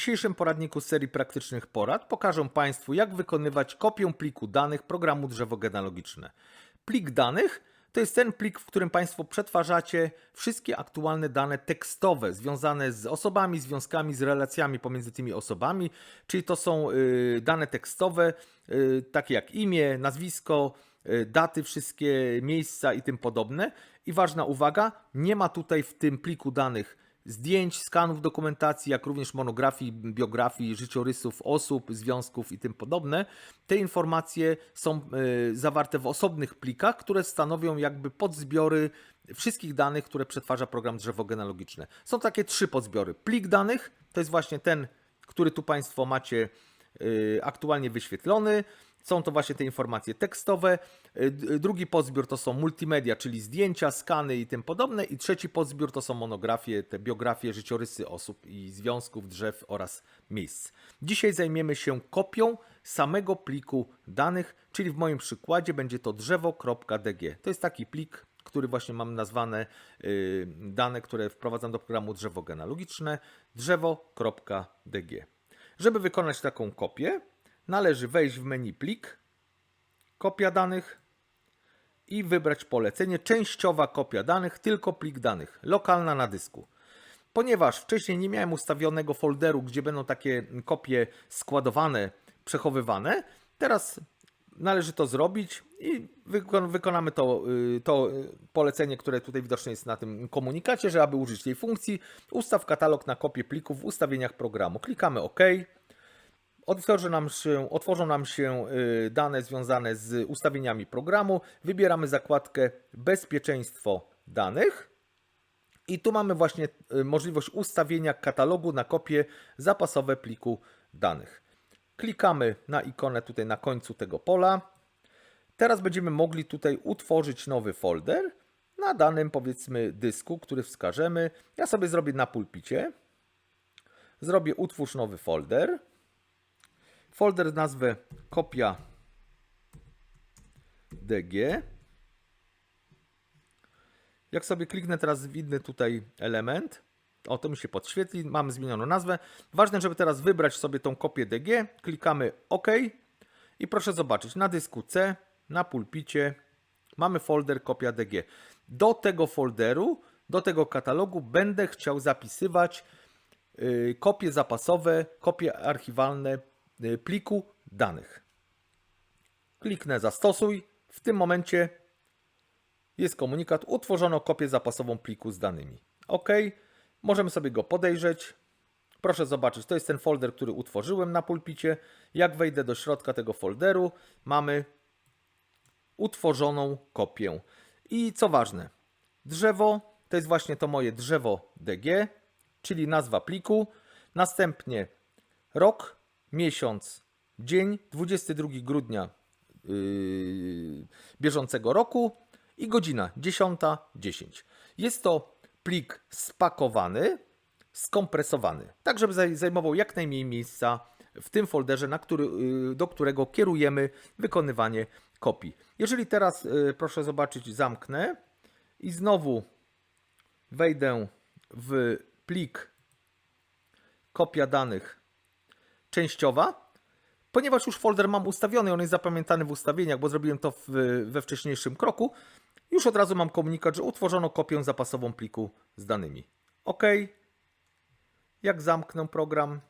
dzisiejszym poradniku serii praktycznych porad pokażę Państwu, jak wykonywać kopię pliku danych programu drzewo genealogiczne. Plik danych to jest ten plik, w którym Państwo przetwarzacie wszystkie aktualne dane tekstowe związane z osobami, związkami, z relacjami pomiędzy tymi osobami, czyli to są y, dane tekstowe, y, takie jak imię, nazwisko, y, daty, wszystkie miejsca i tym podobne. I ważna uwaga, nie ma tutaj w tym pliku danych zdjęć, skanów dokumentacji, jak również monografii, biografii, życiorysów osób, związków i tym podobne. Te informacje są y, zawarte w osobnych plikach, które stanowią jakby podzbiory wszystkich danych, które przetwarza program drzewo genealogiczne. Są takie trzy podzbiory. Plik danych to jest właśnie ten, który tu Państwo macie y, aktualnie wyświetlony. Są to właśnie te informacje tekstowe. Y, d- Drugi podzbiór to są multimedia, czyli zdjęcia, skany i tym podobne. I trzeci podzbiór to są monografie, te biografie, życiorysy osób i związków, drzew oraz miejsc. Dzisiaj zajmiemy się kopią samego pliku danych, czyli w moim przykładzie będzie to drzewo.dg. To jest taki plik, który właśnie mam nazwane y, dane, które wprowadzam do programu drzewo genealogiczne, drzewo.dg. Żeby wykonać taką kopię, należy wejść w menu plik, kopia danych i wybrać polecenie częściowa kopia danych, tylko plik danych, lokalna na dysku. Ponieważ wcześniej nie miałem ustawionego folderu, gdzie będą takie kopie składowane, przechowywane, teraz należy to zrobić i wykon- wykonamy to, y, to y, polecenie, które tutaj widoczne jest na tym komunikacie, że aby użyć tej funkcji, ustaw katalog na kopię plików w ustawieniach programu. Klikamy OK. Otworzy nam się, otworzą nam się y, dane związane z ustawieniami programu. Wybieramy zakładkę Bezpieczeństwo danych. I tu mamy właśnie y, możliwość ustawienia katalogu na kopie zapasowe pliku danych. Klikamy na ikonę tutaj na końcu tego pola. Teraz będziemy mogli tutaj utworzyć nowy folder na danym powiedzmy dysku, który wskażemy. Ja sobie zrobię na pulpicie. Zrobię utwórz nowy folder. Folder nazwę kopia DG. Jak sobie kliknę teraz w inny tutaj element, o to mi się podświetli, mamy zmienioną nazwę. Ważne, żeby teraz wybrać sobie tą kopię DG, klikamy OK i proszę zobaczyć, na dysku C, na pulpicie mamy folder kopia DG. Do tego folderu, do tego katalogu będę chciał zapisywać y, kopie zapasowe, kopie archiwalne pliku danych. Kliknę zastosuj. W tym momencie jest komunikat, utworzono kopię zapasową pliku z danymi. OK, możemy sobie go podejrzeć. Proszę zobaczyć, to jest ten folder, który utworzyłem na pulpicie. Jak wejdę do środka tego folderu, mamy utworzoną kopię. I co ważne, drzewo to jest właśnie to moje drzewo DG, czyli nazwa pliku. Następnie rok, miesiąc, dzień 22 grudnia yy, bieżącego roku i godzina 10.10. Jest to plik spakowany, skompresowany, tak żeby zaj- zajmował jak najmniej miejsca w tym folderze, na który, yy, do którego kierujemy wykonywanie kopii. Jeżeli teraz, yy, proszę zobaczyć, zamknę i znowu wejdę w plik kopia danych częściowa, ponieważ już folder mam ustawiony, on jest zapamiętany w ustawieniach, bo zrobiłem to w, we wcześniejszym kroku, już od razu mam komunikat, że utworzono kopię zapasową pliku z danymi. OK. Jak zamknę program,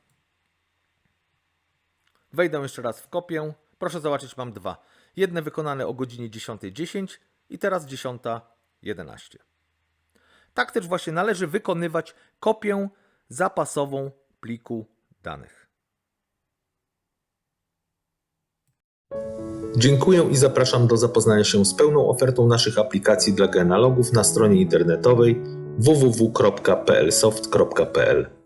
wejdę jeszcze raz w kopię. Proszę zobaczyć, mam dwa. Jedne wykonane o godzinie 10.10 i teraz 10.11. Tak też właśnie należy wykonywać kopię zapasową pliku danych. Dziękuję i zapraszam do zapoznania się z pełną ofertą naszych aplikacji dla genealogów na stronie internetowej www.plsoft.pl.